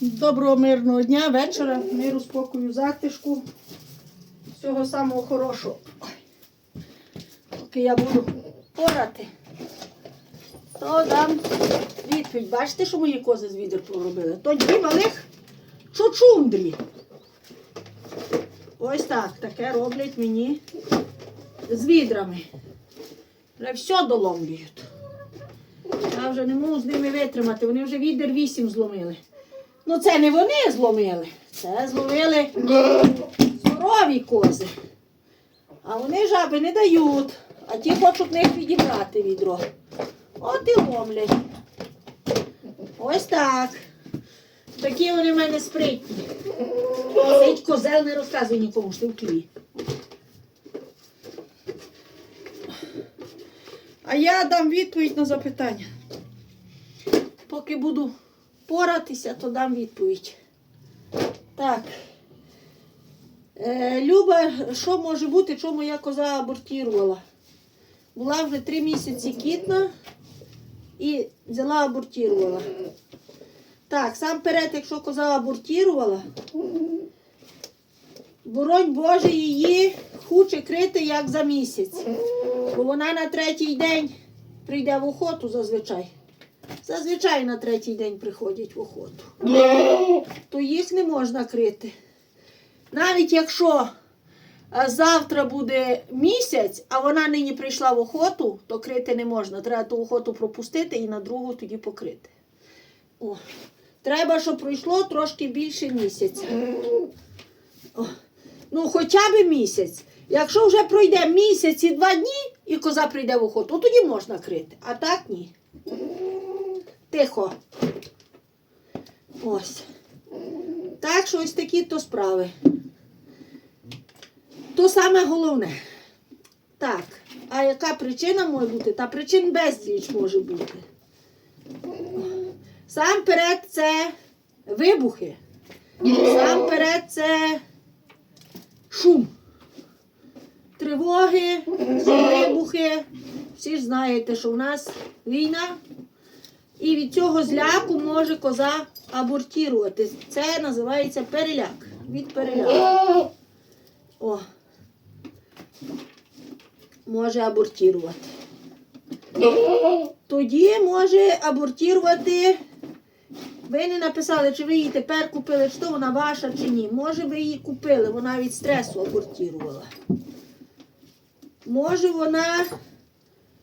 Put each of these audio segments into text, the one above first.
Доброго мирного дня, вечора, миру, спокою, затишку. Всього самого хорошого. Поки я буду порати, то дам відповідь. Бачите, що мої кози з відер поробили? То дві малих чучундрі. Ось так, таке роблять мені з відрами. Вже все доломлюють. Я вже не можу з ними витримати. Вони вже відер вісім зломили. Ну це не вони зломили. Це зломили здорові кози. А вони жаби не дають. А ті хочуть них відібрати відро. От і ломлять. Ось так. Такі вони в мене спритні. Сидь козел не розказуй нікому, що ти в клі. А я дам відповідь на запитання. Поки буду поратися, то дам відповідь. Так. Е, Люба, що може бути, чому я коза абортувала? Була вже три місяці кітна і взяла абортувала. Так, сам перед, якщо коза абортувала, боронь Боже її хоче крити як за місяць. Бо вона на третій день прийде в охоту зазвичай. Зазвичай на третій день приходять в охоту. То їх не можна крити. Навіть якщо е, завтра буде місяць, а вона нині прийшла в охоту, то крити не можна. Треба ту охоту пропустити і на другу тоді покрити. О. Треба, щоб пройшло трошки більше місяця. О. Ну, хоча б місяць. Якщо вже пройде місяць і два дні, і коза прийде в охоту, то тоді можна крити. А так ні. Тихо. Ось. Так що ось такі то справи. То саме головне. Так, а яка причина може бути? Та причин безліч може бути. Сам перед це вибухи. Сам перед це шум. Тривоги, вибухи. Всі ж знаєте, що в нас війна. І від цього зляку може коза абортувати. Це називається переляк. Від переляку. О. Може абортувати. Тоді може абортувати. Ви не написали, чи ви її тепер купили, чи то вона ваша, чи ні. Може, ви її купили, вона від стресу абортувала. Може, вона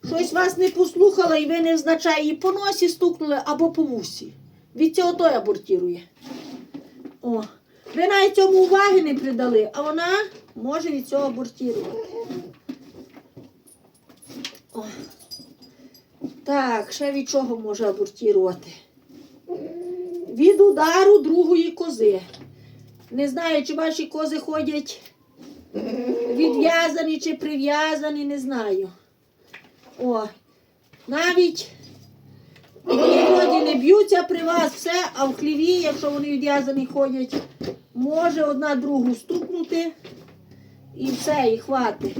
щось вас не послухала і ви не взначай її по носі стукнули або по вусі. Від цього той абортує. О. Ви навіть цьому уваги не придали, а вона може від цього абортувати. О. Так, ще від чого може абортувати? Від удару другої кози. Не знаю, чи ваші кози ходять відв'язані чи прив'язані, не знаю. О, навіть вроді не б'ються при вас все, а в хліві, якщо вони відв'язані ходять, може одна другу стукнути і все, і хватить.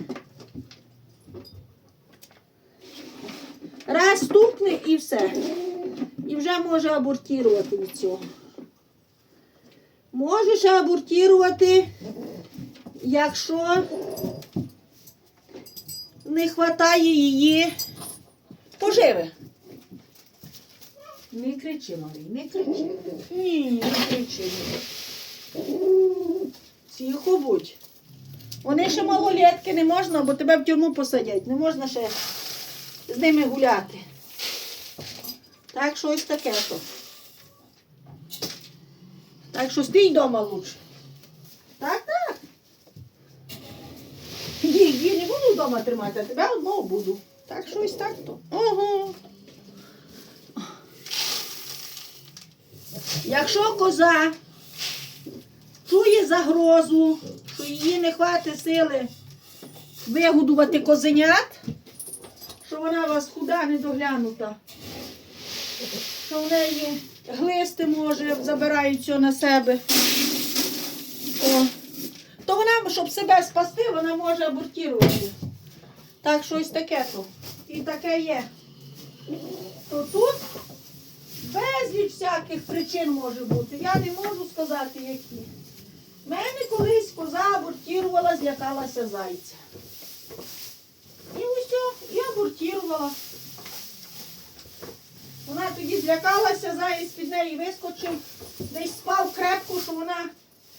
Раз стукне і все. І вже може абортувати від цього. Може ще абортувати, якщо не вистачає її поживи. Не кричи, малий, не кричи. Ні, не кричи. Тихо будь. Вони ще малолетки, не можна, бо тебе в тюрму посадять. Не можна ще з ними гуляти. Так що ось таке то. Так що стій вдома лучше. Так, так. Її не буду вдома тримати, а тебе одного буду. Так що ось так то. Ого. Якщо коза чує загрозу, що її не хватить сили вигодувати козенят, що вона у вас худа недоглянута, що в неї глисти може, забирають на себе. О. То вона, щоб себе спасти, вона може абортувати. Так що ось таке то. І таке є. То тут Безліч всяких причин може бути. Я не можу сказати, які. Мене колись коза абортірувала, злякалася зайця. І усе, і абортірувала. Вона тоді злякалася, заєць під неї вискочив, десь спав крепко, що вона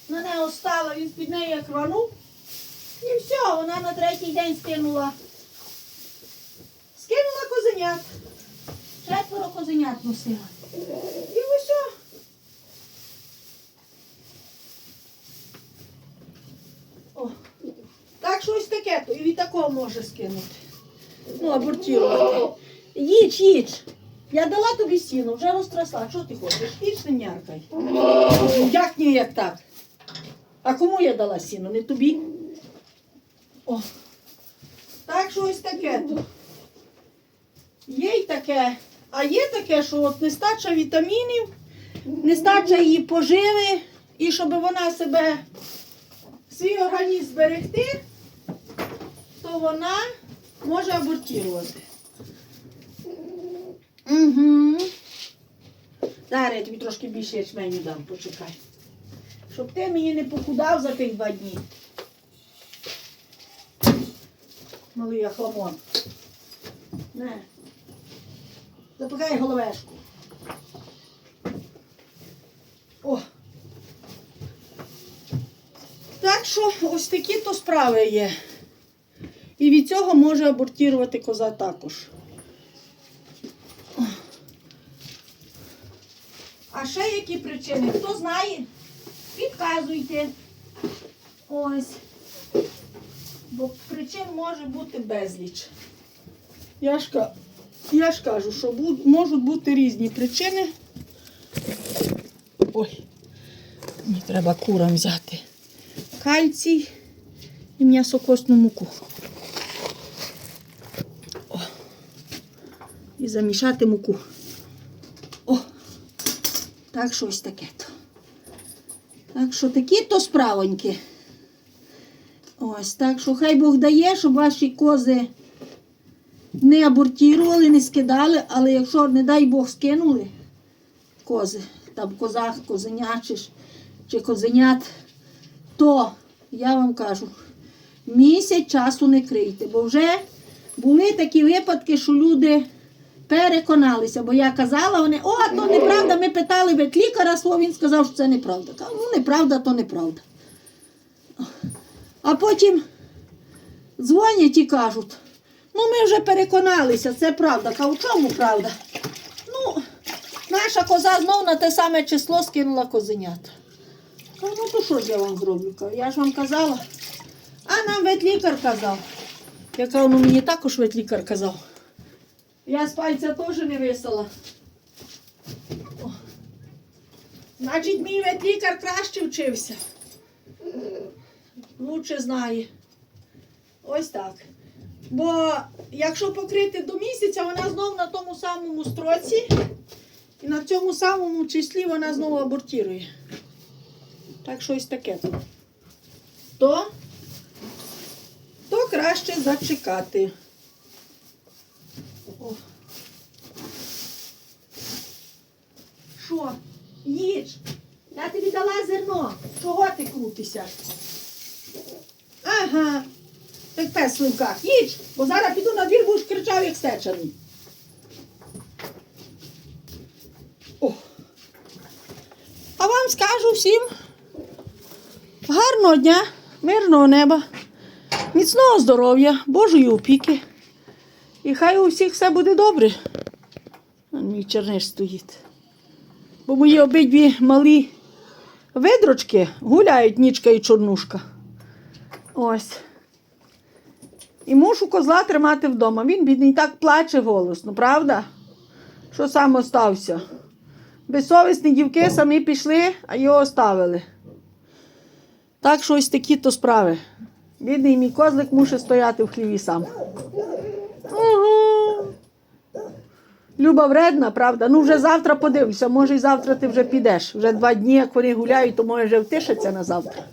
на нього стала, він під неї як рванув. І все, вона на третій день скинула. Козенят. Четверо козенят носила. І усе. О. Так щось таке, то і від такого може скинути. Ну, абортувати. Їдь, їдь. Я дала тобі сіно, вже розтрасла. Що ти хочеш? Їдь, не Як ні, як так? А кому я дала сіно? Не тобі? О. Так щось таке тут. Є й таке. А є таке, що от нестача вітамінів, нестача її поживи, і щоб вона себе, свій організм зберегти, то вона може абортувати. Угу. Зараз я тобі трошки більше ячменю дам, почекай. Щоб ти мені не похудав за тих два дні. Малий ахламон. Не. Запихай головешку. О. Так що ось такі то справи є. І від цього може абортувати коза також. А ще які причини? Хто знає, підказуйте. Ось. Бо причин може бути безліч. Я ж, ка- я ж кажу, що буд- можуть бути різні причини. Ой, мені треба курам взяти. Кальцій і м'ясокосну муку. О. І замішати муку. О, так що ось таке то. Так що такі то справоньки. Ось, так що хай Бог дає, щоб ваші кози не абортували, не скидали, але якщо, не дай Бог, скинули кози, там козах, козенят чи, чи козенят, то я вам кажу, місяць часу не крийте, бо вже були такі випадки, що люди переконалися, бо я казала, вони, о, то неправда, ми питали ветлікара, слово, він сказав, що це неправда. Кажу, ну неправда, то неправда. А потім дзвонять і кажуть, ну ми вже переконалися, це правда. Кажу, в чому правда? Ну, наша коза знов на те саме число скинула козенят. Кажу, ну то що ж я вам зроблю? Я ж вам казала. А нам ветлікар казав. Я ну мені також ветлікар казав. Я з пальця теж не висала. О. Значить, мій ветлікар краще вчився. Лучше знає. Ось так. Бо якщо покрити до місяця, вона знову на тому самому строці, і на цьому самому числі вона знову абортує. Так що ось таке. То, то краще зачекати. О. Що? Їж. Я тобі дала зерно. Чого ти крутишся? Ага. Як пес сливках. Їдь, бо зараз піду на двір, будеш кричав, як стечений. А вам скажу всім гарного дня, мирного неба, міцного здоров'я, Божої опіки. І хай у всіх все буде добре. Мій черниш стоїть. Бо мої обидві малі видрочки гуляють нічка і чорнушка. Ось. І мушу козла тримати вдома. Він, бідний, так плаче голосно, правда? Що сам остався? Безсовісні дівки самі пішли, а його оставили. Так що ось такі то справи. Бідний мій козлик мусить стояти в хліві сам. Угу. Люба вредна, правда? Ну вже завтра подивлюся, може і завтра ти вже підеш. Вже два дні, як вони гуляють, то може вже втишаться на завтра.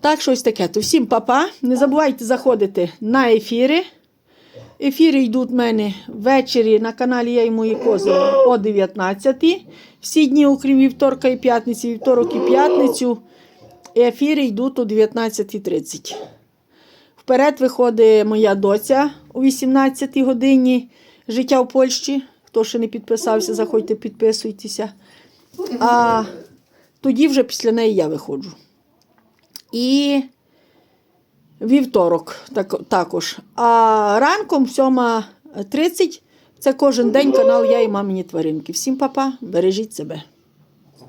Так, щось таке. То всім папа. Не забувайте заходити на ефіри. Ефіри йдуть в мене ввечері на каналі Я і мої кози о 19 Всі дні, окрім вівторка і п'ятниці, вівторок і п'ятницю. Ефіри йдуть о 19.30. Вперед виходить моя доця о 18 годині. Життя в Польщі. Хто ще не підписався, заходьте, підписуйтеся. А тоді вже після неї я виходжу. І вівторок так, також. А ранком 7.30 це кожен день канал Я і мамині тваринки. Всім папа, бережіть себе.